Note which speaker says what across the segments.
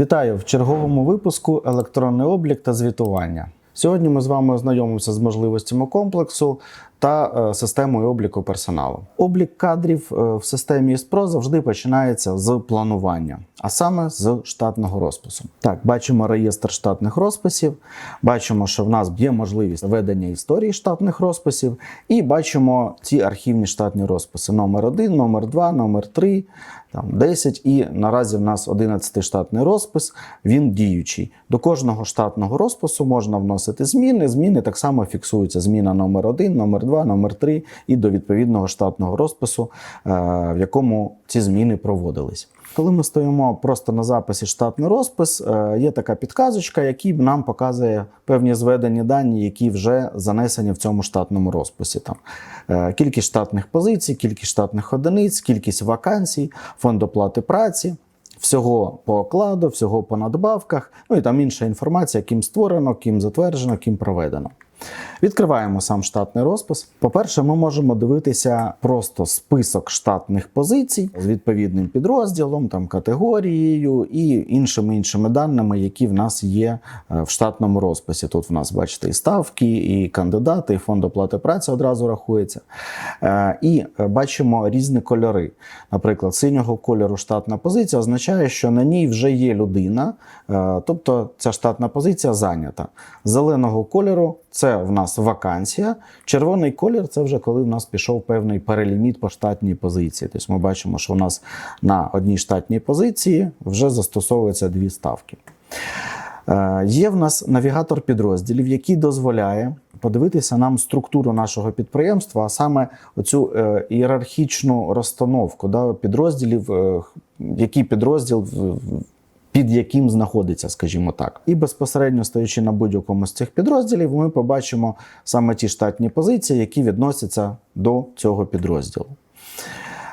Speaker 1: Вітаю в черговому випуску електронний облік та звітування. Сьогодні ми з вами ознайомимося з можливостями комплексу та е, системою обліку персоналу. Облік кадрів е, в системі ІСПРО завжди починається з планування, а саме з штатного розпису. Так, бачимо реєстр штатних розписів, бачимо, що в нас є можливість ведення історії штатних розписів, і бачимо ці архівні штатні розписи: номер 1, номер 2, номер 3, там 10. І наразі в нас 11 штатний розпис, він діючий. До кожного штатного розпису можна вносити зміни. Зміни так само фіксуються. Зміна номер 1, номер 2, номер 3 і до відповідного штатного розпису, е, в якому ці зміни проводились. Коли ми стоїмо просто на записі штатний розпис, е, є така підказочка, який нам показує певні зведені дані, які вже занесені в цьому штатному розписі. Там е, кількість штатних позицій, кількість штатних одиниць, кількість вакансій, фонд оплати праці. Всього по окладу, всього по надбавках, ну і там інша інформація, ким створено, ким затверджено, ким проведено. Відкриваємо сам штатний розпис. По-перше, ми можемо дивитися просто список штатних позицій з відповідним підрозділом, там категорією і іншими іншими даними, які в нас є е, в штатному розписі. Тут в нас бачите і ставки, і кандидати, і фонд оплати праці одразу рахується. Е, І е, бачимо різні кольори. Наприклад, синього кольору штатна позиція означає, що на ній вже є людина, тобто ця штатна позиція зайнята. Зеленого кольору це в нас вакансія. Червоний колір це вже коли в нас пішов певний переліміт по штатній позиції. Тобто ми бачимо, що у нас на одній штатній позиції вже застосовуються дві ставки. Е, Є в нас навігатор підрозділів, який дозволяє подивитися нам структуру нашого підприємства, а саме оцю е, ієрархічну розстановку да, підрозділів, е, який підрозділ під яким знаходиться, скажімо так. І безпосередньо стоячи на будь-якому з цих підрозділів, ми побачимо саме ті штатні позиції, які відносяться до цього підрозділу.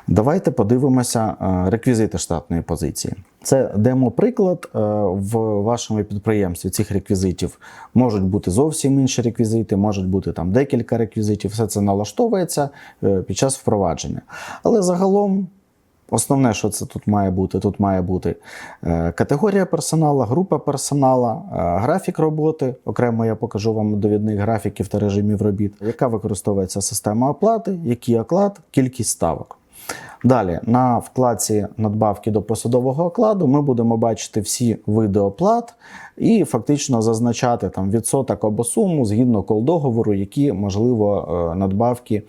Speaker 1: Давайте подивимося е, реквізити штатної позиції. Це демо-приклад е, в вашому підприємстві. Цих реквізитів можуть бути зовсім інші реквізити, можуть бути там декілька реквізитів. Все це налаштовується е, під час впровадження. Але загалом. Основне, що це тут має бути, тут має бути е, категорія персонала, група персонала, е, графік роботи. Окремо я покажу вам довідних графіків та режимів робіт, яка використовується система оплати, який оклад, кількість ставок. Далі на вкладці надбавки до посадового окладу ми будемо бачити всі види оплат і фактично зазначати там відсоток або суму згідно кол-договору, які можливо е, надбавки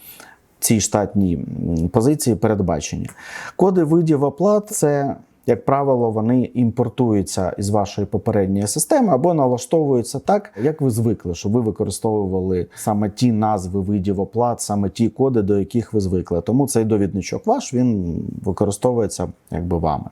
Speaker 1: цій штатній позиції передбачені. Коди видів оплат це. Як правило, вони імпортуються із вашої попередньої системи або налаштовуються так, як ви звикли, щоб ви використовували саме ті назви видів оплат, саме ті коди, до яких ви звикли. Тому цей довідничок ваш він використовується якби вами.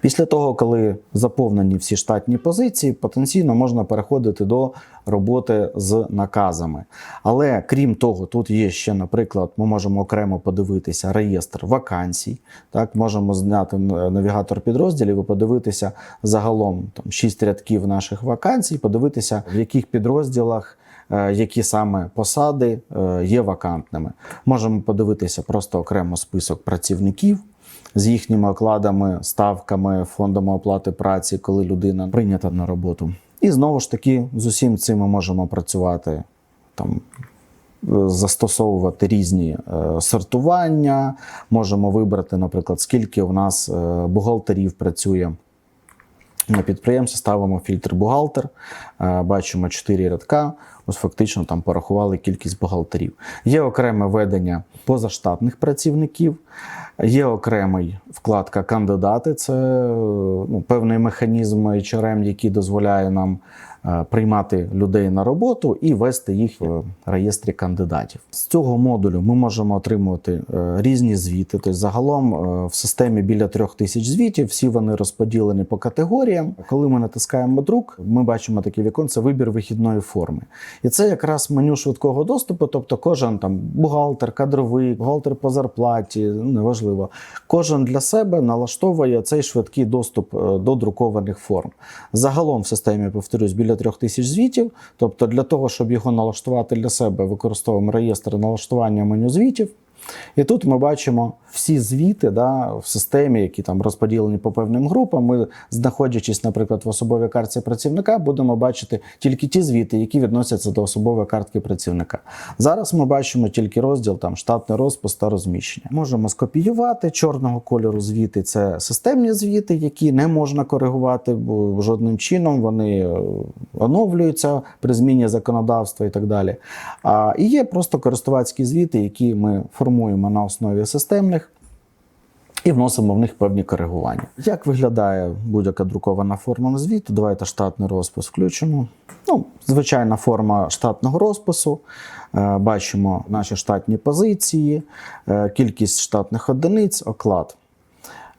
Speaker 1: Після того, коли заповнені всі штатні позиції, потенційно можна переходити до роботи з наказами. Але крім того, тут є ще, наприклад, ми можемо окремо подивитися реєстр вакансій. Так, можемо зняти навігатор підрозділів і подивитися загалом там 6 рядків наших вакансій, подивитися, в яких підрозділах. е, Які саме посади е, є вакантними. Можемо подивитися просто окремо список працівників, з їхніми окладами, ставками, фондами оплати праці, коли людина прийнята на роботу. І знову ж таки, з усім цим ми можемо працювати там. е, Застосовувати різні е, сортування, можемо вибрати, наприклад, скільки у нас е, бухгалтерів працює на підприємстві, ставимо фільтр бухгалтер, бачимо 4 рядка. Ось фактично там порахували кількість бухгалтерів. Є окреме ведення позаштатних працівників, є окремий вкладка кандидати. Це ну, певний механізм HRM, який дозволяє нам приймати людей на роботу і вести їх в реєстрі кандидатів. З цього модулю ми можемо отримувати е, різні звіти. Тобто, загалом е, в системі біля трьох тисяч звітів, всі вони розподілені по категоріям. Коли ми натискаємо друк, ми бачимо таке віконце вибір вихідної форми. І це якраз меню швидкого доступу, тобто кожен там бухгалтер, кадровий, бухгалтер по зарплаті, неважливо. Кожен для себе налаштовує цей швидкий доступ е, до друкованих форм. Загалом в системі, повторюсь, біля трьох тисяч звітів. Тобто, для того, щоб його налаштувати для себе, використовуємо реєстр налаштування меню звітів. І тут ми бачимо всі звіти да, в системі, які там розподілені по певним групам. Ми, знаходячись, наприклад, в особовій картці працівника, будемо бачити тільки ті звіти, які відносяться до особової картки працівника. Зараз ми бачимо тільки розділ там штатний розпис та розміщення. Можемо скопіювати чорного кольору звіти. Це системні звіти, які не можна коригувати жодним чином. Вони е, оновлюються при зміні законодавства і так далі. А і є просто користувацькі звіти, які ми формуємо на основі системних. І вносимо в них певні коригування. Як виглядає будь-яка друкована форма звіту? Давайте штатний розпис включимо. Ну, звичайна форма штатного розпису. Е, Бачимо наші штатні позиції, е, кількість штатних одиниць, оклад.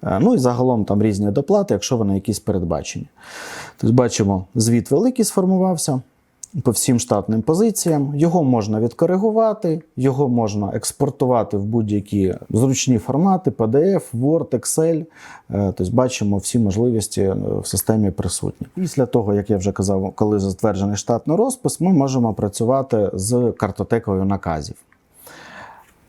Speaker 1: Е, Ну і загалом там різні доплати, якщо вони якісь передбачені. Тобто бачимо, звіт великий сформувався по всім штатним позиціям. Його можна відкоригувати, його можна експортувати в будь-які зручні формати: PDF, Word, Excel. Е, Тобто бачимо всі можливості е, в системі присутні. Після того, як я вже казав, коли затверджений штатний розпис, ми можемо працювати з картотекою наказів.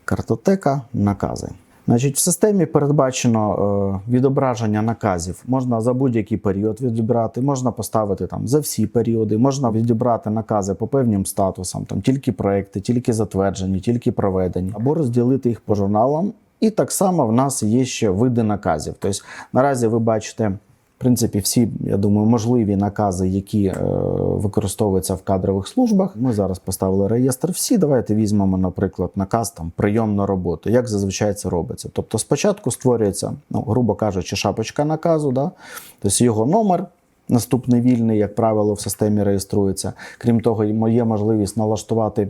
Speaker 1: Картотека накази. Значить, в системі передбачено е, відображення наказів. Можна за будь-який період відібрати, можна поставити там за всі періоди, можна відібрати накази по певним статусам, там тільки проекти, тільки затверджені, тільки проведені, або розділити їх по журналам. І так само в нас є ще види наказів. Тобто наразі ви бачите. В принципі, всі, я думаю, можливі накази, які е, використовуються в кадрових службах. Ми зараз поставили реєстр всі. Давайте візьмемо, наприклад, наказ там прийом на роботу. Як зазвичай це робиться? Тобто, спочатку створюється, ну, грубо кажучи, шапочка наказу, да? тобто його номер. Наступний вільний, як правило, в системі реєструється. Крім того, є можливість налаштувати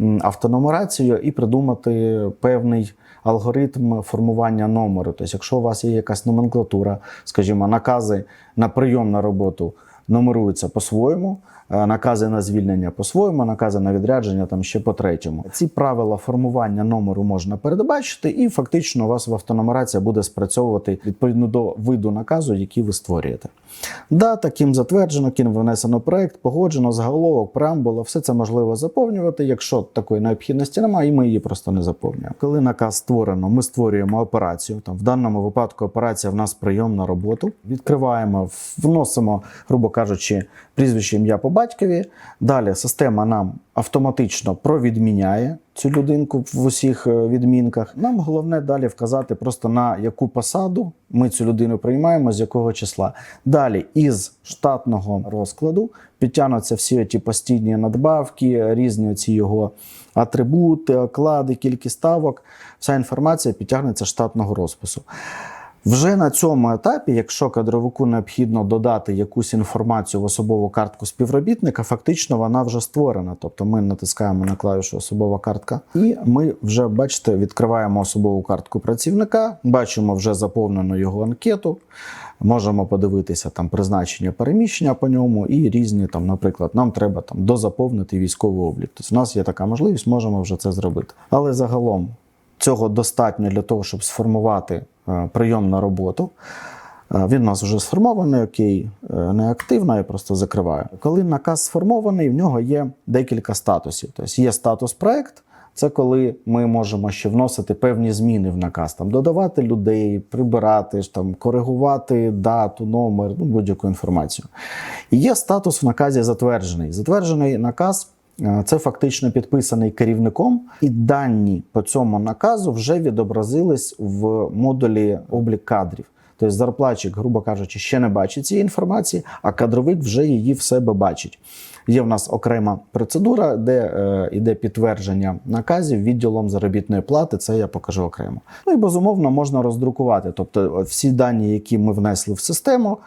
Speaker 1: м, автонумерацію і придумати певний алгоритм формування номеру. Тобто, якщо у вас є якась номенклатура, скажімо, накази на прийом на роботу номеруються по-своєму, накази на звільнення по-своєму, накази на відрядження там ще по-третьому. Ці правила формування номеру можна передбачити, і фактично у вас в автонумерація буде спрацьовувати відповідно до виду наказу, який ви створюєте. Дата, ким затверджено, ким внесено проект, погоджено, заголовок, преамбула, все це можливо заповнювати. Якщо такої необхідності немає, і ми її просто не заповнюємо. Коли наказ створено, ми створюємо операцію. Там в даному випадку операція в нас прийом на роботу. Відкриваємо, вносимо, грубо кажучи, прізвище ім'я по батькові. Далі система нам автоматично провідміняє цю людинку в усіх е, відмінках. Нам головне далі вказати просто на яку посаду ми цю людину приймаємо, з якого числа. Далі із штатного розкладу підтягнуться всі ті постійні надбавки, різні ці його атрибути, оклади, кількість ставок. Вся інформація підтягнеться з штатного розпису. Вже на цьому етапі, якщо кадровику необхідно додати якусь інформацію в особову картку співробітника, фактично вона вже створена. Тобто ми натискаємо на клавішу особова картка, і ми вже, бачите, відкриваємо особову картку працівника, бачимо вже заповнену його анкету. Можемо подивитися там призначення переміщення по ньому і різні там, наприклад, нам треба там дозаповнити військовий облік. Тобто, у нас є така можливість, можемо вже це зробити. Але загалом цього достатньо для того, щоб сформувати е, прийом на роботу. Е, Він у нас вже сформований, окей, е, не активно, я просто закриваю. Коли наказ сформований, в нього є декілька статусів. Тобто є статус проект. Це коли ми можемо ще вносити певні зміни в наказ, там додавати людей, прибирати, там, коригувати дату, номер, ну, будь-яку інформацію. І є статус в наказі затверджений. Затверджений наказ це фактично підписаний керівником, і дані по цьому наказу вже відобразились в модулі облік кадрів. Тобто зарплатчик, грубо кажучи, ще не бачить цієї інформації, а кадровик вже її в себе бачить. Є в нас окрема процедура, де е, підтвердження наказів відділом заробітної плати. Це я покажу окремо. Ну і безумовно можна роздрукувати. Тобто, всі дані, які ми внесли в систему,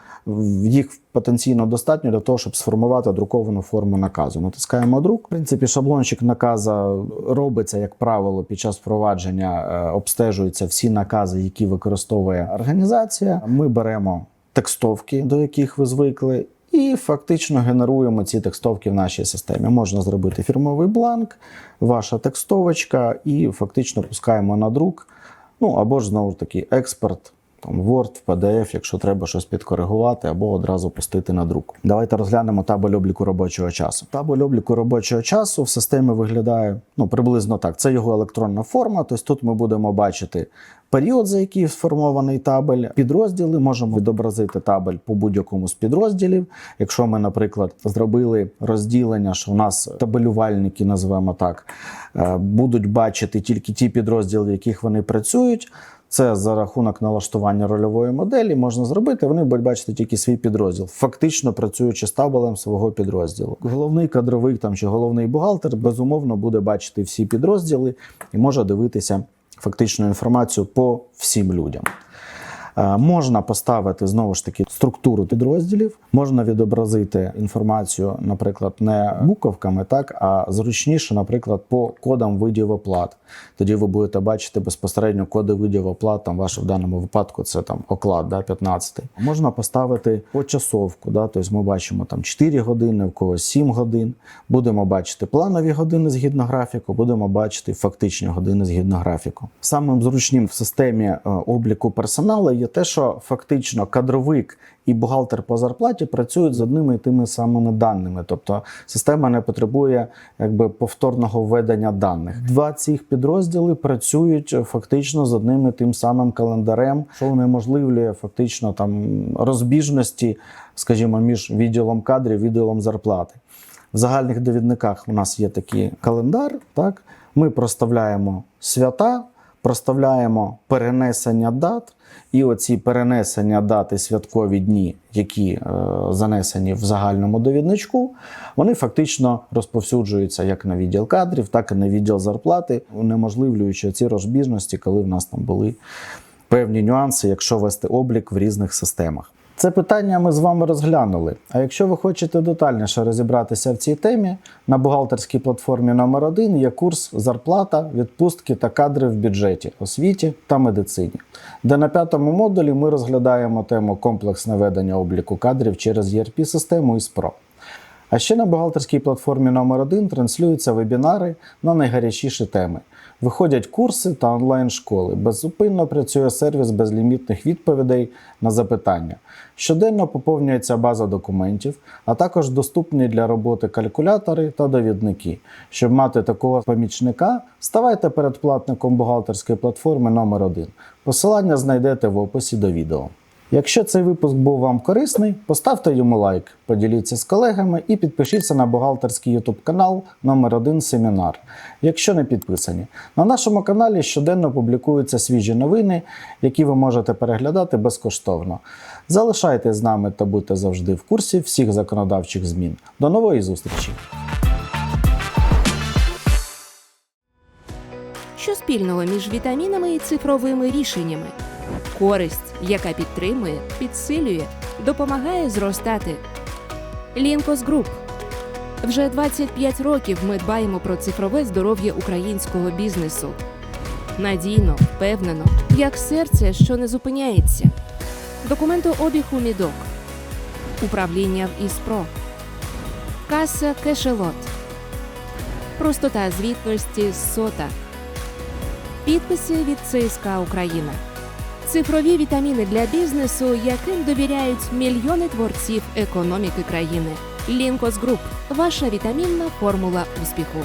Speaker 1: їх потенційно достатньо для того, щоб сформувати друковану форму наказу. Натискаємо друк. В принципі, шаблончик наказа робиться, як правило, під час впровадження е, обстежуються всі накази, які використовує організація. Ми беремо текстовки, до яких ви звикли. І фактично генеруємо ці текстовки в нашій системі. Можна зробити фірмовий бланк, ваша текстовочка, і фактично пускаємо на друк. Ну або ж знову ж таки експорт там Word, PDF, якщо треба щось підкоригувати або одразу пустити на друк. Давайте розглянемо табель обліку робочого часу. Табель обліку робочого часу в системі виглядає ну, приблизно так. Це його електронна форма. Тобто тут ми будемо бачити період, за який сформований табель, підрозділи. Можемо відобразити табель по будь-якому з підрозділів. Якщо ми, наприклад, зробили розділення, що в нас табелювальники, називаємо так, е, будуть бачити тільки ті підрозділи, в яких вони працюють. Це за рахунок налаштування рольової моделі можна зробити. Вони будуть бачити тільки свій підрозділ, фактично працюючи з табелем свого підрозділу. Головний кадровий там чи головний бухгалтер безумовно буде бачити всі підрозділи і може дивитися фактичну інформацію по всім людям. Е, Можна поставити знову ж таки структуру підрозділів, можна відобразити інформацію, наприклад, не буковками, так а зручніше, наприклад, по кодам видів оплат. Тоді ви будете бачити безпосередньо коди видів оплат. Там ваш в даному випадку це там оклад, да, 15. Можна поставити почасовку. Да, тобто ми бачимо там 4 години, в когось 7 годин. Будемо бачити планові години згідно графіку, будемо бачити фактичні години згідно графіку. Самим зручним в системі е, обліку персоналу є те, що фактично кадровик і бухгалтер по зарплаті працюють з одними і тими самими даними. Тобто система не потребує якби повторного введення даних. Два цих підрозділи працюють е, фактично з одним і тим самим календарем, що унеможливлює фактично там розбіжності, скажімо, між відділом кадрів і відділом зарплати. В загальних довідниках у нас є такий календар. Так? Ми проставляємо свята, проставляємо перенесення дат, і оці перенесення дати святкові дні, які е, занесені в загальному довідничку, вони фактично розповсюджуються як на відділ кадрів, так і на відділ зарплати, унеможливлюючи ці розбіжності, коли в нас там були певні нюанси, якщо вести облік в різних системах. Це питання ми з вами розглянули. А якщо ви хочете детальніше розібратися в цій темі, на бухгалтерській платформі номер 1 є курс зарплата, відпустки та кадри в бюджеті, освіті та медицині, де на п'ятому модулі ми розглядаємо тему комплексне ведення обліку кадрів через ERP-систему ІСПРО. А ще на бухгалтерській платформі номер 1 транслюються вебінари на найгарячіші теми. Виходять курси та онлайн-школи. Беззупинно працює сервіс безлімітних відповідей на запитання. Щоденно поповнюється база документів, а також доступні для роботи калькулятори та довідники. Щоб мати такого помічника, ставайте передплатником бухгалтерської платформи номер 1 Посилання знайдете в описі до відео. Якщо цей випуск був вам корисний, поставте йому лайк, поділіться з колегами і підпишіться на бухгалтерський YouTube канал номер 1 Семінар, якщо не підписані. На нашому каналі щоденно публікуються свіжі новини, які ви можете переглядати безкоштовно. Залишайтесь з нами та будьте завжди в курсі всіх законодавчих змін. До нової зустрічі!
Speaker 2: Що спільного між вітамінами і цифровими рішеннями? Користь, яка підтримує, підсилює, допомагає зростати. Лінкос Груп. Вже 25 років ми дбаємо про цифрове здоров'я українського бізнесу. Надійно, впевнено, як серце, що не зупиняється. Документообіг у мідок. Управління в ІСПРО. Каса Кешелот. Простота звітності сота. Підписи від ЦСК Україна. Цифрові вітаміни для бізнесу, яким довіряють мільйони творців економіки країни. Лінкос Груп ваша вітамінна формула успіху.